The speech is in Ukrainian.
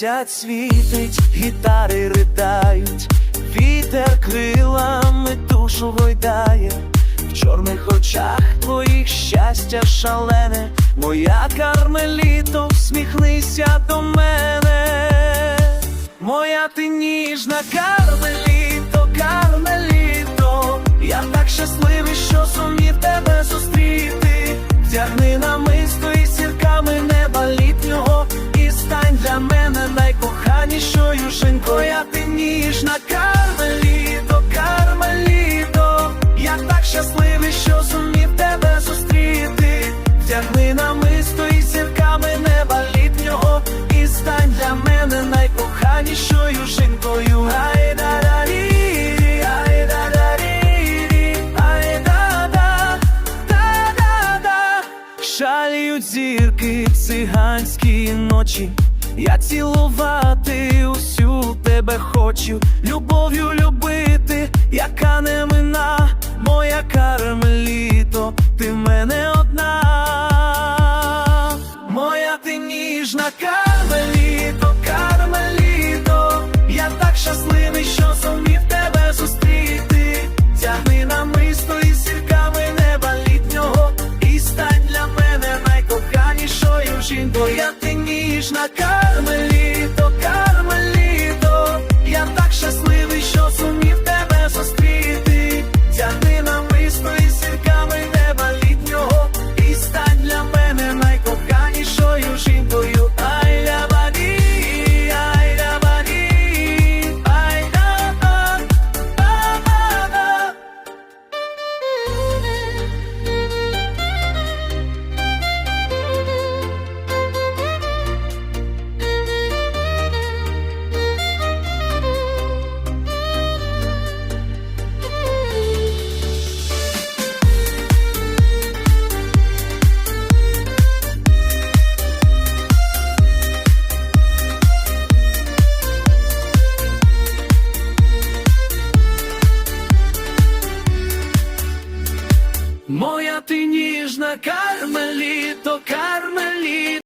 Місяць світить, гітари ридають, вітер крилами душу войдає, в чорних очах твоїх щастя шалене, моя кармеліто, всміхнися до мене, моя ти ніжна. циганські ночі, я цілувати усю тебе хочу, любов'ю любити, яка не мина, моя кармеліто Моя ти ніжна кармеліто, кармеліто.